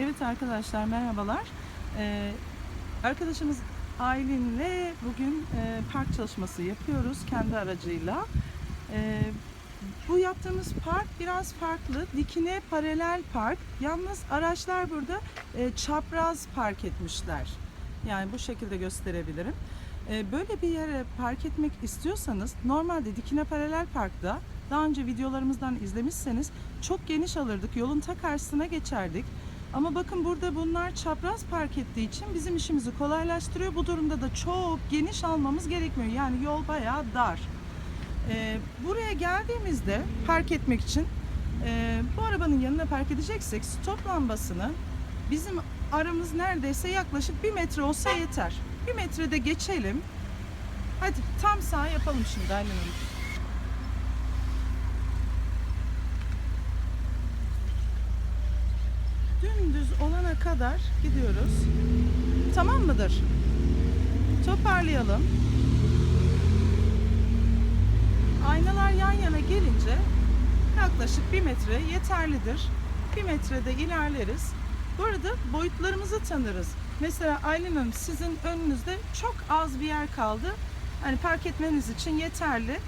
Evet arkadaşlar merhabalar. Ee, arkadaşımız Aylin'le bugün e, park çalışması yapıyoruz kendi aracıyla. Ee, bu yaptığımız park biraz farklı. Dikine paralel park. Yalnız araçlar burada e, çapraz park etmişler. Yani bu şekilde gösterebilirim. Ee, böyle bir yere park etmek istiyorsanız normalde dikine paralel parkta daha önce videolarımızdan izlemişseniz çok geniş alırdık. Yolun ta karşısına geçerdik. Ama bakın burada bunlar çapraz park ettiği için bizim işimizi kolaylaştırıyor. Bu durumda da çok geniş almamız gerekmiyor. Yani yol bayağı dar. Ee, buraya geldiğimizde park etmek için e, bu arabanın yanına park edeceksek stop lambasını bizim aramız neredeyse yaklaşık bir metre olsa yeter. Bir metrede geçelim. Hadi tam sağ yapalım şimdi Aylin Hanım. Dümdüz olana kadar gidiyoruz. Tamam mıdır? Toparlayalım. Aynalar yan yana gelince yaklaşık bir metre yeterlidir. Bir metrede ilerleriz. Bu arada boyutlarımızı tanırız. Mesela Aylin Hanım sizin önünüzde çok az bir yer kaldı. Hani park etmeniz için yeterli.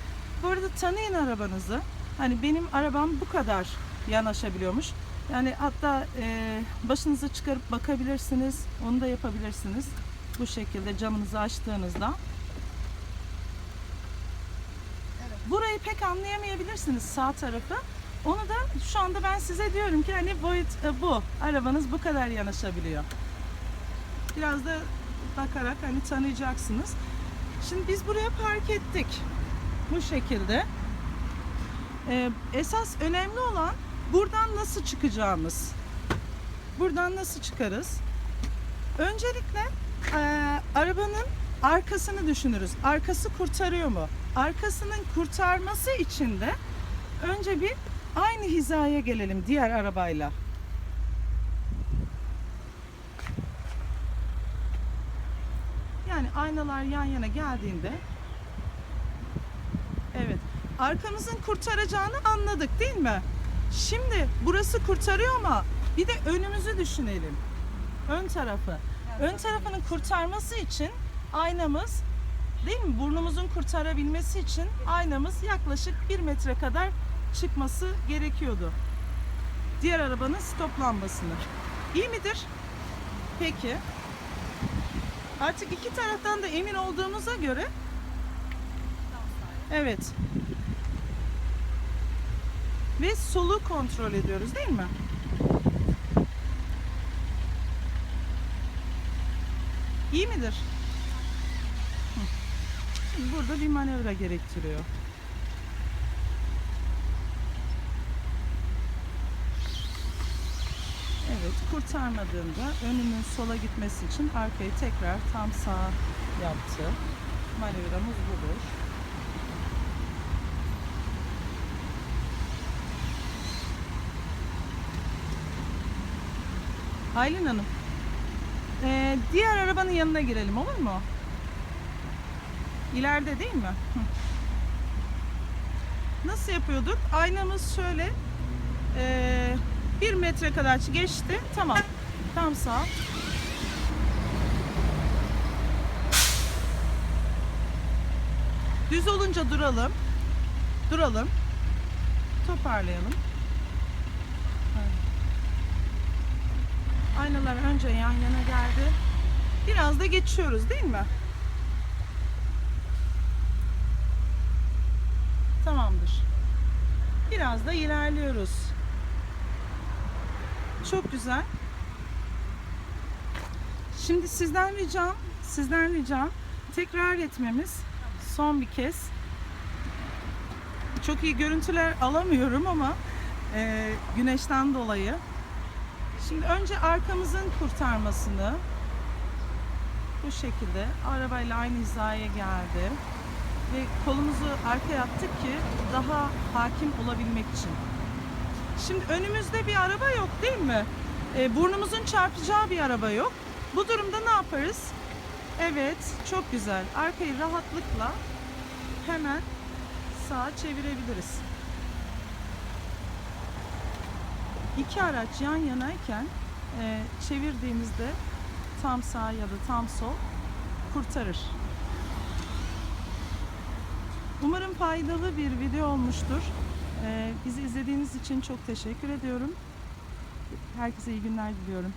Bu arada tanıyın arabanızı. Hani benim arabam bu kadar yanaşabiliyormuş. Yani hatta e, başınızı çıkarıp bakabilirsiniz. Onu da yapabilirsiniz. Bu şekilde camınızı açtığınızda. Burayı pek anlayamayabilirsiniz sağ tarafı. Onu da şu anda ben size diyorum ki hani boyut e, bu. Arabanız bu kadar yanaşabiliyor. Biraz da bakarak hani tanıyacaksınız. Şimdi biz buraya park ettik. Bu şekilde. Ee, esas önemli olan buradan nasıl çıkacağımız. Buradan nasıl çıkarız? Öncelikle e, arabanın arkasını düşünürüz. Arkası kurtarıyor mu? Arkasının kurtarması için de önce bir aynı hizaya gelelim diğer arabayla. Yani aynalar yan yana geldiğinde Evet. Arkamızın kurtaracağını anladık değil mi? Şimdi burası kurtarıyor ama bir de önümüzü düşünelim. Ön tarafı. Ön tarafının kurtarması için aynamız değil mi? Burnumuzun kurtarabilmesi için aynamız yaklaşık bir metre kadar çıkması gerekiyordu. Diğer arabanın stop lambasını. İyi midir? Peki. Artık iki taraftan da emin olduğumuza göre Evet. Ve solu kontrol ediyoruz değil mi? İyi midir? Şimdi Burada bir manevra gerektiriyor. Evet, kurtarmadığında önünün sola gitmesi için arkayı tekrar tam sağ yaptı. Manevramız budur. Aylin Hanım. ee, diğer arabanın yanına girelim olur mu? İleride değil mi? Nasıl yapıyorduk? Aynamız şöyle ee, bir metre kadar geçti. Tamam. Tam sağ. Düz olunca duralım. Duralım. Toparlayalım. Aynalar önce yan yana geldi. Biraz da geçiyoruz değil mi? Tamamdır. Biraz da ilerliyoruz. Çok güzel. Şimdi sizden ricam, sizden ricam tekrar etmemiz son bir kez. Çok iyi görüntüler alamıyorum ama e, güneşten dolayı. Şimdi önce arkamızın kurtarmasını bu şekilde arabayla aynı hizaya geldi ve kolumuzu arkaya attık ki daha hakim olabilmek için. Şimdi önümüzde bir araba yok değil mi? E, burnumuzun çarpacağı bir araba yok. Bu durumda ne yaparız? Evet, çok güzel. Arkayı rahatlıkla hemen sağa çevirebiliriz. İki araç yan yanayken e, çevirdiğimizde tam sağ ya da tam sol kurtarır. Umarım faydalı bir video olmuştur. E, bizi izlediğiniz için çok teşekkür ediyorum. Herkese iyi günler diliyorum.